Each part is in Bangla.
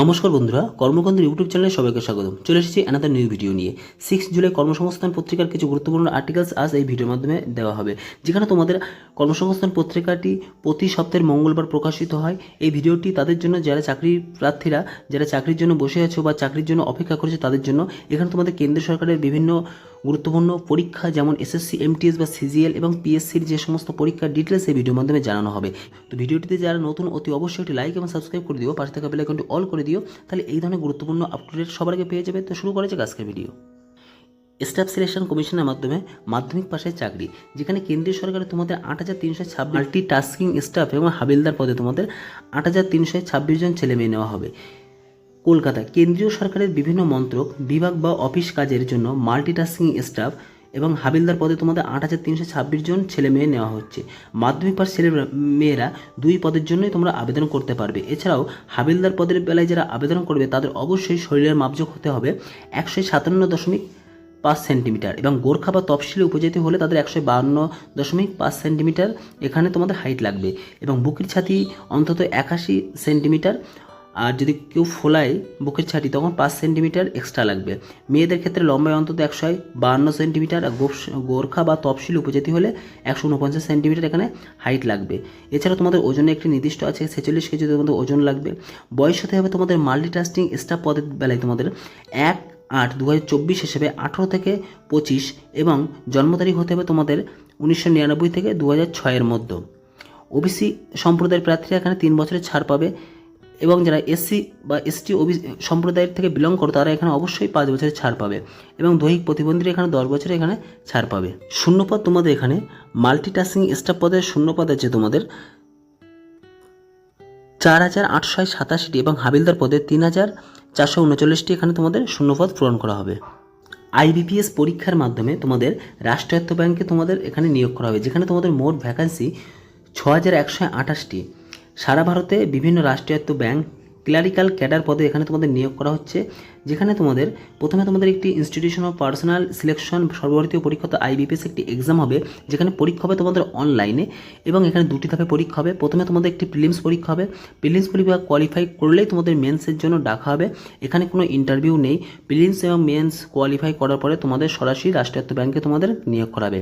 নমস্কার বন্ধুরা, কর্মকান্ডের ইউটিউব চ্যানেলে সবাইকে স্বাগতম। চলে এসেছি অ্যানাদার নিউ ভিডিও নিয়ে। সিক্স জুলাই কর্মসংস্থান পত্রিকার কিছু গুরুত্বপূর্ণ আর্টিকেলস আজ এই ভিডিওর মাধ্যমে দেওয়া হবে। যেখানে তোমাদের কর্মসংস্থান পত্রিকাটি প্রতি সপ্তাহের মঙ্গলবার প্রকাশিত হয়। এই ভিডিওটি তাদের জন্য, যারা চাকরি প্রার্থীরা, যারা চাকরির জন্য বসে আছো বা চাকরির জন্য অপেক্ষা করেছে তাদের জন্য, এখানে তোমাদের কেন্দ্র সরকারের বিভিন্ন গুরুত্বপূর্ণ পরীক্ষা যেমন এসএসসি এমটিএস বা সিজিএল এবং পিএসসির যে সমস্ত পরীক্ষার ডিটেলস এই ভিডিওর মাধ্যমে জানানো হবে। তো ভিডিওটিতে যারা নতুন, অতি অবশ্যই একটি লাইক এবং সাবস্ক্রাইব করে দিও। পাশে থাকা বেল আইকনটি অল করে দিও। তাহলে এই ধরনের গুরুত্বপূর্ণ আপডেট সবার আগে পেয়ে যাবে। তো শুরু করা যাক আজকের ভিডিও স্টাফ সিলেকশন কমিশনের মাধ্যমে মাধ্যমিক পাশের চাকরি, যেখানে কেন্দ্রীয় সরকারের তোমাদের আট হাজার তিনশো ছাব্বিশ মাল্টি টাস্কিং স্টাফ এবং হাবিলদার পদে তোমাদের আট হাজার তিনশো ছাব্বিশ জন ছেলে মেয়ে নেওয়া হবে। কলকাতা কেন্দ্রীয় সরকারের বিভিন্ন মন্ত্রক, বিভাগ বা অফিস কাজের জন্য মাল্টিটাস্কিং স্টাফ এবং হাবিলদার পদে তোমাদের আট হাজার তিনশো ছাব্বিশ জন ছেলে মেয়ে নেওয়া হচ্ছে। মাধ্যমিক পাশ ছেলে মেয়েরা দুই পদের জন্যই তোমরা আবেদন করতে পারবে। এছাড়াও হাবিলদার পদের বেলায় যারা আবেদন করবে, তাদের অবশ্যই শরীরের মাপযোগ হতে হবে একশো সাতান্ন দশমিক পাঁচ সেন্টিমিটার এবং গোর্খা বা তফসিলি উপজাতি হলে তাদের একশো বাহান্ন দশমিক পাঁচ সেন্টিমিটার এখানে তোমাদের হাইট লাগবে এবং বুকের ছাতি অন্তত একাশি সেন্টিমিটার আর যদি কেউ ফোলায় বুকের ছাতি তখন পাঁচ সেন্টিমিটার এক্সট্রা লাগবে। মেয়েদের ক্ষেত্রে লম্বায় অন্তত একশো বাহান্ন সেন্টিমিটার আর গোর্খা বা তফসিলি উপজাতি হলে একশো উনপঞ্চাশ সেন্টিমিটার এখানে হাইট লাগবে। এছাড়া তোমাদের ওজনে একটি নির্দিষ্ট আছে, ছেচল্লিশ কেজি তোমাদের ওজন লাগবে। বয়স হতে হবে তোমাদের মাল্টিটাস্কিং স্টাফ পদের বেলায় তোমাদের এক আট দু হাজার চব্বিশ হিসেবে আঠেরো থেকে পঁচিশ এবং জন্ম তারিখ হতে হবে তোমাদের উনিশশো নিরানব্বই থেকে দু হাজার ছয়ের মধ্যে। ওবিসি সম্প্রদায়ের প্রার্থীরা এখানে তিন বছরের ছাড় পাবে। এবং যারা এসসি বা এসটি ওবি সম্প্রদায়ের থেকে বিলং করো, তারা এখানে অবশ্যই পাঁচ বছরের ছাড় পাবে এবং দৈহিক প্রতিবন্ধীরা এখানে দশ বছরে এখানে ছাড় পাবে। শূন্যপদ তোমাদের এখানে মাল্টিটাস্কিং স্টাফ পদের শূন্যপদ আছে তোমাদের চার হাজার আটশো সাতাশিটি এবং হাবিলদার পদে তিন হাজার চারশো উনচল্লিশটি এখানে তোমাদের শূন্যপদ পূরণ করা হবে। আইবিপিএস পরীক্ষার মাধ্যমে তোমাদের রাষ্ট্রায়ত্ত ব্যাংকে তোমাদের এখানে নিয়োগ করা হবে, যেখানে তোমাদের মোট ভ্যাকান্সি ছ হাজার একশো আঠাশটি। সারা ভারতে বিভিন্ন রাষ্ট্রায়ত্ত ব্যাংক ক্লারিক্যাল ক্যাডার পদে এখানে তোমাদের নিয়োগ করা হচ্ছে। যেখানে তোমাদের প্রথমে তোমাদের একটি ইনস্টিটিউশন অফ পার্সোনাল সিলেকশন সর্বভারতীয় পরীক্ষা তো আইবিপিএস একটি এক্সাম হবে, যেখানে পরীক্ষা হবে তোমাদের অনলাইনে এবং এখানে দুটি ধাপে পরীক্ষা হবে। প্রথমে তোমাদের একটি প্রিলিমস পরীক্ষা হবে। প্রিলিমস পরীক্ষা কোয়ালিফাই করলেই তোমাদের মেন্সের জন্য ডাকা হবে। এখানে কোনো ইন্টারভিউ নেই। প্রিলিমস এবং মেন্স কোয়ালিফাই করার পরে তোমাদের সরাসরি রাষ্ট্রায়ত্ত ব্যাংকে তোমাদের নিয়োগ করাবে।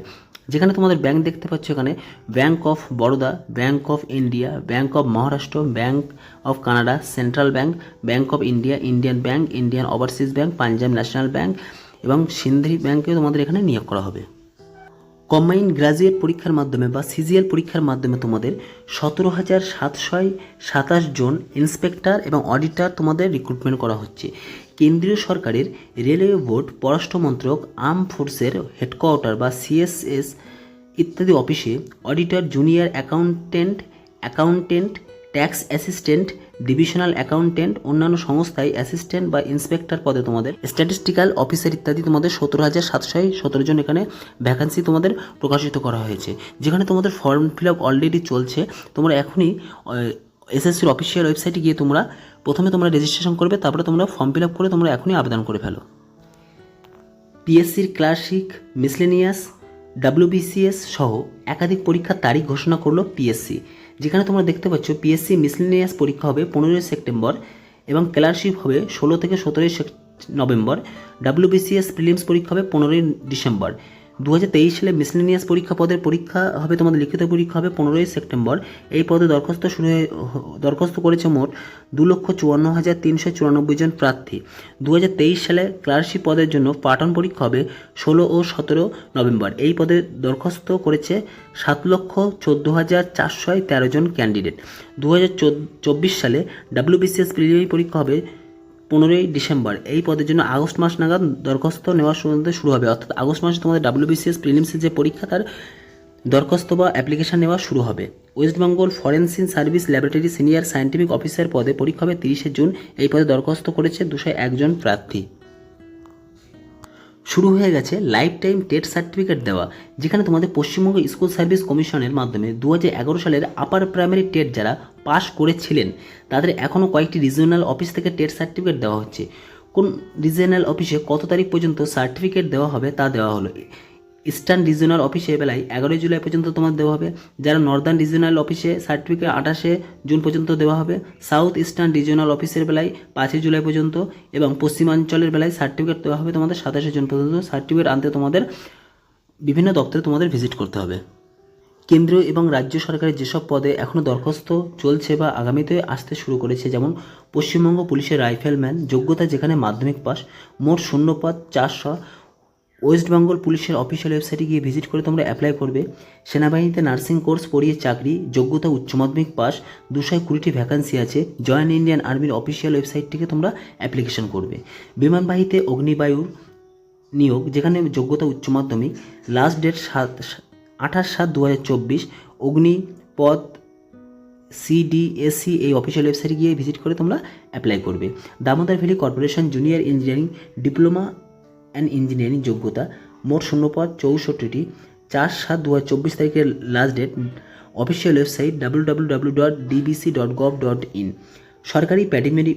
যেখানে তোমাদের ব্যাংক দেখতে পাচ্ছ এখানে bank of Baroda bank of India bank of Maharashtra bank of Canada central bank bank of India Indian bank Indian overseas bank Punjab national bank এবং সিন্ধি ব্যাংকেও তোমাদের এখানে নিয়োগ করা হবে। কম্বাইন্ড গ্রাজুয়েট পরীক্ষার মাধ্যমে বা সিজিএল পরীক্ষার মাধ্যমে তোমাদের সতেরো হাজার সাতশো সাতাশ জন ইন্সপেক্টর এবং অডিটার তোমাদের রিক্রুটমেন্ট করা হচ্ছে। কেন্দ্রীয় সরকারের রেলওয়ে বোর্ড পররাষ্ট্র মন্ত্রক আর্ম ফোর্সের হেডকোয়ার্টার বা সিএসএস ইত্যাদি অফিসে auditor junior accountant accountant tax assistant divisional accountant অন্যান্য সংস্থায় অ্যাসিস্ট্যান্ট বা ইন্সপেক্টর পদে তোমাদের স্ট্যাটিস্টিক্যাল অফিসার ইত্যাদি তোমাদের সতেরো হাজার সাতশো সতেরো জন এখানে ভ্যাকান্সি তোমাদের প্রকাশিত করা হয়েছে। যেখানে তোমাদের ফর্ম ফিল আপ অলরেডি চলছে, তোমরা এখনই এসএসসির অফিসিয়াল ওয়েবসাইটে গিয়ে তোমরা প্রথমে তোমরা রেজিস্ট্রেশন করবে, তারপরে তোমরা ফর্ম ফিল আপ করে তোমরা এখনই আবেদন করে ফেলো। পিএসসির ক্লাসিক মিসলেনিয়াস ডাব্লিউবিসিএস সহ একাধিক পরীক্ষার তারিখ ঘোষণা করল পিএসসি যেখানে তোমরা দেখতে পাচ্ছ পিএসসি মিসলিনিয়াস পরীক্ষা হবে পনেরোই সেপ্টেম্বর এবং ক্লারশিপ হবে ষোলো থেকে সতেরোই নভেম্বর। ডাব্লিউবিসিএস প্রিলিমস পরীক্ষা হবে পনেরোই ডিসেম্বর। দু হাজার তেইশ সালে মিসলেনিয়াস পরীক্ষা পদের পরীক্ষা হবে, তোমাদের লিখিত পরীক্ষা হবে পনেরোই সেপ্টেম্বর। এই পদে দরখাস্ত শুরু হয়ে দরখাস্ত করেছে মোট দু লক্ষ চুয়ান্ন হাজার তিনশো চুরানব্বই জন প্রার্থী। দু হাজার তেইশ সালে ক্লার্কশিপ পদের জন্য পাঠন পরীক্ষা হবে ষোলো ও সতেরো নভেম্বর। এই পদে দরখাস্ত করেছে সাত লক্ষ চোদ্দ হাজার চারশো তেরো জন ক্যান্ডিডেট দু চব্বিশ সালে ডাব্লিউবিসিএস প্রিলিমিনারি পরীক্ষা হবে পনেরোই ডিসেম্বর। এই পদের জন্য আগস্ট মাস নাগাদ দরখাস্ত নেওয়ার শুরু শুরু হবে। অর্থাৎ আগস্ট মাসে তোমাদের ডাব্লিউবিসিএস প্রিলিমসের যে পরীক্ষা, তার দরখাস্ত বা অ্যাপ্লিকেশন নেওয়া শুরু হবে। West Bengal forensic service laboratory senior scientific officer পদে পরীক্ষা হবে তিরিশে জুন। এই পদে দরখাস্ত করেছে দুশো একজন প্রার্থী। শুরু হয়ে গেছে লাইফ টাইম টেট সার্টিফিকেট দেওয়া, যেখানে তোমাদের পশ্চিমবঙ্গ স্কুল সার্ভিস কমিশনের মাধ্যমে দু হাজার এগারো সালের আপার প্রাইমারি টেট যারা পাশ করেছিলেন, তাদের এখনও কয়েকটি রিজিওনাল অফিস থেকে টেট সার্টিফিকেট দেওয়া হচ্ছে। কোন রিজিওনাল অফিসে কত তারিখ পর্যন্ত সার্টিফিকেট দেওয়া হবে তা দেওয়া হলো। ইস্টার্ন রিজিওনাল অফিসে বেলায় এগারোই জুলাই পর্যন্ত তোমার দেওয়া হবে, যারা নর্দার্ন রিজিওনাল অফিসে সার্টিফিকেট আঠাশে জুন পর্যন্ত দেওয়া হবে, সাউথ ইস্টার্ন রিজিওনাল অফিসের বেলায় পাঁচই জুলাই পর্যন্ত এবং পশ্চিমাঞ্চলের বেলায় সার্টিফিকেট দেওয়া হবে তোমাদের সাতাশে জুন পর্যন্ত। সার্টিফিকেট আনতে তোমাদের বিভিন্ন দপ্তরে তোমাদের ভিজিট করতে হবে। কেন্দ্রীয় এবং রাজ্য সরকারের যেসব পদে এখনও দরখাস্ত চলছে বা আগামীতে আসতে শুরু করেছে, যেমন পশ্চিমবঙ্গ পুলিশের রাইফেলম্যান, যোগ্যতা যেখানে মাধ্যমিক পাস, মোট শূন্যপদ চারশো ওয়েস্ট বেঙ্গল পুলিশের অফিসিয়াল ওয়েবসাইটে গিয়ে ভিজিট করে তোমরা অ্যাপ্লাই করবে। সেনাবাহিনীতে নার্সিং কোর্স, পড়িয়ে চাকরি, যোগ্যতা, উচ্চ মাধ্যমিক পাস দুশো কুড়িটি ভ্যাকান্সি আছে। জয়েন্ট ইন্ডিয়ান আর্মির অফিসিয়াল ওয়েবসাইট থেকে তোমরা অ্যাপ্লিকেশন করবে। বিমানবাহিতে অগ্নিবায়ুর নিয়োগ, যেখানে যোগ্যতা, উচ্চ মাধ্যমিক। লাস্ট ডেট সাত, আঠাশ সাত দু হাজার চব্বিশ অগ্নি পদ সিডিএসসি এই অফিসিয়াল ওয়েবসাইটে গিয়ে ভিজিট করে তোমরা অ্যাপ্লাই করবে। Damodar valley corporation junior engineering diploma and engineering যোগ্যতা। মোট শূন্যপদ চৌষট্টিটি। চার সাত দু হাজার চব্বিশ তারিখের last date official website W W W dot DBC dot gov dot in সরকারি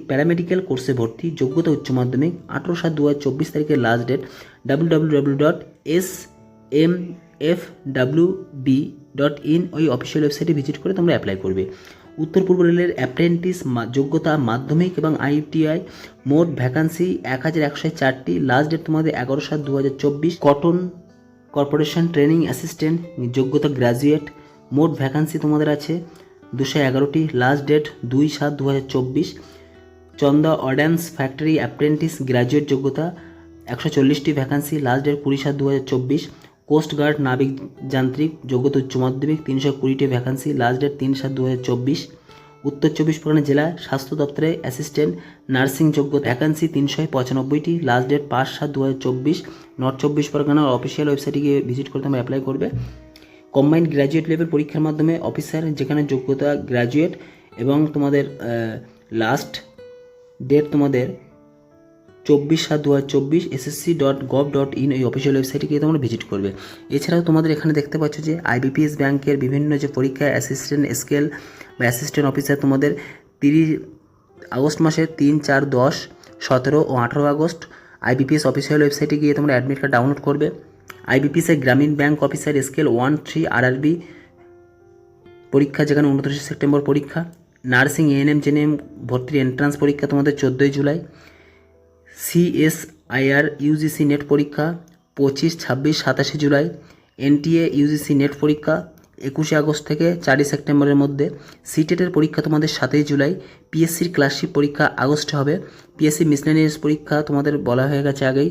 প্যারামেডিক্যাল কোর্সে ভর্তি, যোগ্যতা উচ্চ মাধ্যমিক, আঠেরো সাত দু হাজার চব্বিশ তারিখের last date W W W dot S M F W B dot in ওই অফিসিয়াল ওয়েবসাইটে ভিজিট করে তোমরা অ্যাপ্লাই করবে। উত্তর পূর্ব রেলের অ্যাপ্রেন্টিস যোগ্যতা মাধ্যমিক এবং আইটিআই মোট ভ্যাকান্সি এক হাজার একশো চারটি। লাস্ট ডেট তোমাদের এগারো সাত দু হাজার চব্বিশ। কটন কর্পোরেশন ট্রেনিং অ্যাসিস্ট্যান্ট, যোগ্যতা গ্র্যাজুয়েট মোট ভ্যাকান্সি তোমাদের আছে দুশো এগারোটি। লাস্ট ডেট দুই সাত দু হাজার চব্বিশ। Chanda ordnance factory apprentice graduate যোগ্যতা একশো চল্লিশটি ভ্যাকান্সি। লাস্ট ডেট কুড়ি সাত দু হাজার চব্বিশ। কোস্টগার্ড নাবিক যান্ত্রিক যোগ্যতা উচ্চ মাধ্যমিক তিনশো কুড়িটি ভ্যাকান্সি লাস্ট ডেট তিন সাত দু চব্বিশ। উত্তর চব্বিশ পরগনা জেলা স্বাস্থ্য দপ্তরে অ্যাসিস্ট্যান্ট নার্সিং যোগ্য ভ্যাকান্সি তিনশো পঁচানব্বইটি লাস্ট ডেট পাঁচ সাত দু হাজার চব্বিশ। নর্থ চব্বিশ পরগনার অফিসিয়াল ওয়েবসাইটে গিয়ে ভিজিট করতে তোমরা অ্যাপ্লাই করবে। কম্বাইন্ড গ্র্যাজুয়েট লেভেল পরীক্ষার মাধ্যমে অফিসার যেখানে যোগ্যতা গ্র্যাজুয়েট এবং তোমাদের লাস্ট ডেট তোমাদের চব্বিশ সাত দু হাজার চব্বিশ SSC dot gov dot in এই অফিসিয়াল ওয়েবসাইটে গিয়ে তোমরা ভিজিট করবে। এছাড়াও তোমাদের এখানে দেখতে পাচ্ছ যে আইবিপিএস ব্যাংকের বিভিন্ন যে পরীক্ষা অ্যাসিস্ট্যান্ট স্কেল বা অ্যাসিস্ট্যান্ট অফিসার তোমাদের তিরিশ আগস্ট মাসের তিন, চার, দশ, সতেরো ও আঠেরো আগস্ট আইবিপিএস অফিসিয়াল ওয়েবসাইটে গিয়ে তোমরা অ্যাডমিট কার্ড ডাউনলোড করবে। আইবিপিএসের গ্রামীণ bank officer scale one three RRB পরীক্ষা যেখানে উনত্রিশে সেপ্টেম্বর পরীক্ষা। নার্সিং এএনএম জেএনএম ভর্তির এন্ট্রান্স পরীক্ষা তোমাদের চোদ্দোই জুলাই। সিএসআইআর ইউজিসি নেট পরীক্ষা, পঁচিশ, ছাব্বিশ, সাতাশে জুলাই। এনটিএ ইউজিসি নেট পরীক্ষা, একুশে আগস্ট থেকে চারই সেপ্টেম্বরের মধ্যে। সিটেটের পরীক্ষা তোমাদের সাতই জুলাই। পিএসসির ক্লাসশিপ পরীক্ষা আগস্টে হবে। পিএসসি মিসলেনিয়াস পরীক্ষা তোমাদের বলা হয়ে গেছে আগেই।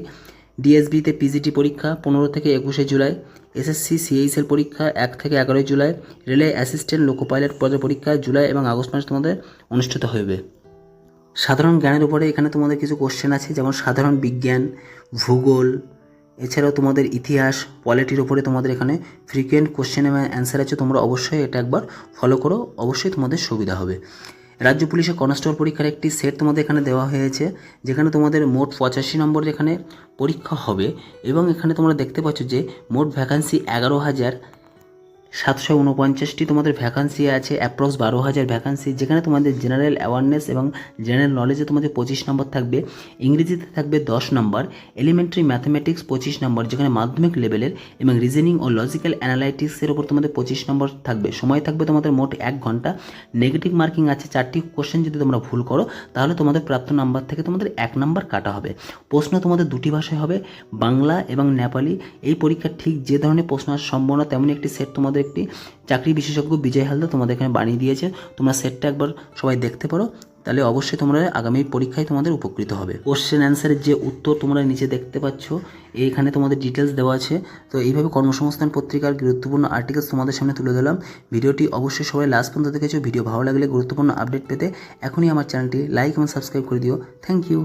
ডিএসবিতে পিজিটি পরীক্ষা, পনেরো থেকে একুশে জুলাই। এসএসসি সিএইচএল পরীক্ষা, এক থেকে এগারোই জুলাই। রেলে অ্যাসিস্ট্যান্ট, লোকো পাইলট পদের পরীক্ষা জুলাই এবং আগস্ট মাসে তোমাদের অনুষ্ঠিত হবে সাধারণ জ্ঞানের উপরে এখানে তোমাদের কিছু কোশ্চেন আছে, যেমন সাধারণ বিজ্ঞান, ভূগোল, এছাড়াও তোমাদের ইতিহাস পলিটির উপরে তোমাদের এখানে ফ্রিকুয়েন্ট কোশ্চেন এবং অ্যান্সার আছে, তোমরা অবশ্যই এটা একবার ফলো করো, অবশ্যই তোমাদের সুবিধা হবে। রাজ্য পুলিশের কনস্টেবল পরীক্ষার একটি সেট তোমাদের এখানে দেওয়া হয়েছে, যেখানে তোমাদের মোট পঁচাশি নম্বর এখানে পরীক্ষা হবে, এবং এখানে তোমরা দেখতে পাচ্ছ যে মোট ভ্যাকান্সি এগারো হাজার সাতশো উনপঞ্চাশটি তোমাদের ভ্যাকান্সি আছে অ্যাপ্রক্স বারো হাজার ভ্যাকান্সি যেখানে তোমাদের জেনারেল অ্যাওয়ারনেস এবং জেনারেল নলেজে তোমাদের পঁচিশ নম্বর থাকবে। ইংরেজিতে থাকবে দশ নম্বর এলিমেন্টারি ম্যাথমেটিক্স পঁচিশ নম্বর যেখানে মাধ্যমিক লেভেলের এবং রিজনিং ও লজিক্যাল অ্যানালাইটিক্সের ওপর তোমাদের পঁচিশ নম্বর থাকবে। সময় থাকবে তোমাদের মোট এক ঘণ্টা। নেগেটিভ মার্কিং আছে, চারটি কোশ্চেন যদি তোমরা ভুল করো, তাহলে তোমাদের প্রাপ্ত নাম্বার থেকে তোমাদের এক নাম্বার কাটা হবে। প্রশ্ন তোমাদের দুটি ভাষায় হবে, বাংলা এবং নেপালি। এই পরীক্ষার ঠিক যে ধরনের প্রশ্ন আসার সম্ভাবনা, তেমনই একটি সেট তোমাদের একটি চাকরি বিশেষজ্ঞ বিজয় হালদার তোমাদের এখানে বানিয়ে দিয়েছে। তোমরা সেটটা একবার সবাই দেখতে পারো। তাহলে অবশ্যই তোমরা আগামী পরীক্ষায় তোমাদের উপকৃত হবে। কোশ্চেন অ্যান্সারের যে উত্তর তোমরা নিচে দেখতে পাচ্ছ, এইখানে তোমাদের ডিটেলস দেওয়া আছে। তো এইভাবে কর্মসংস্থান পত্রিকার গুরুত্বপূর্ণ আর্টিকেলস তোমাদের সামনে তুলে দিলাম ভিডিওটি অবশ্যই সবাই লাস্ট পর্যন্ত দেখেছ। ভিডিও ভালো লাগলে গুরুত্বপূর্ণ আপডেট পেতে এখনই আমার চ্যানেলটি লাইক এবং সাবস্ক্রাইব করে দিও। Thank you